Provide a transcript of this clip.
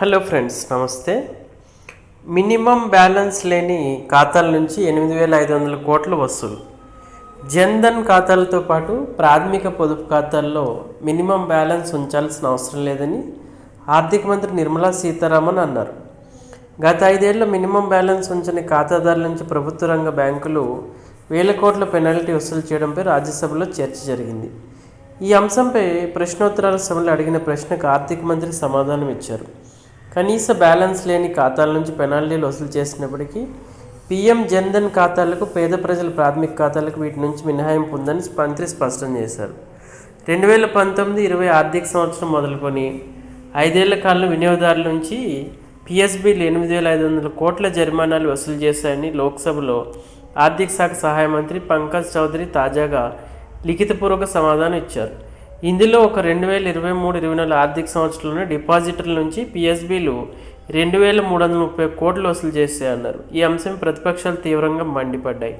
Hello friends నమస్తే. Minimum balance లేని ఖాతాల నుంచి ఎనిమిది వేల ఐదు వందల కోట్లు వసూలు. జన్ధన్ ఖాతాలతో పాటు ప్రాథమిక పొదుపు ఖాతాల్లో మినిమం బ్యాలెన్స్ ఉంచాల్సిన అవసరం లేదని ఆర్థిక మంత్రి నిర్మలా సీతారామన్ అన్నారు. గత ఐదేళ్ళ మినిమం బ్యాలెన్స్ ఉంచని ఖాతాదారుల నుంచి ప్రభుత్వ రంగ బ్యాంకులు వేల కోట్ల పెనాల్టీ వసూలు చేయడంపై రాజ్యసభలో చర్చ జరిగింది. ఈ అంశంపై ప్రశ్నోత్తరాల సభలో అడిగిన ప్రశ్నకు ఆర్థిక మంత్రి సమాధానం ఇచ్చారు కనీస బ్యాలెన్స్ లేని ఖాతాల నుంచి పెనాల్టీలు వసూలు చేసినప్పటికీ పీఎం జన్ధన్ ఖాతాలకు పేద ప్రజల ప్రాథమిక ఖాతాలకు వీటి నుంచి మినహాయింపు ఉందని మంత్రి స్పష్టం చేశారు. రెండు వేల పంతొమ్మిది ఇరవై ఆర్థిక సంవత్సరం మొదలుకొని ఐదేళ్ళ కాలంలో వినియోగదారుల నుంచి పిఎస్బీలు ఎనిమిది వేల ఐదు వందల కోట్ల జరిమానాలు వసూలు చేశాయని లోక్సభలో ఆర్థిక శాఖ సహాయ మంత్రి పంకజ్ చౌదరి తాజాగా లిఖితపూర్వక సమాధానం ఇచ్చారు. ఇందులో ఒక రెండు వేల ఇరవై మూడు ఇరవై నాలుగు ఆర్థిక సంవత్సరంలోనే డిపాజిటర్ల నుంచి పిఎస్బీలు రెండు వేల మూడు వందల ముప్పై కోట్లు వసూలు చేశాయన్నారు. ఈ అంశం ప్రతిపక్షాలు తీవ్రంగా మండిపడ్డాయి.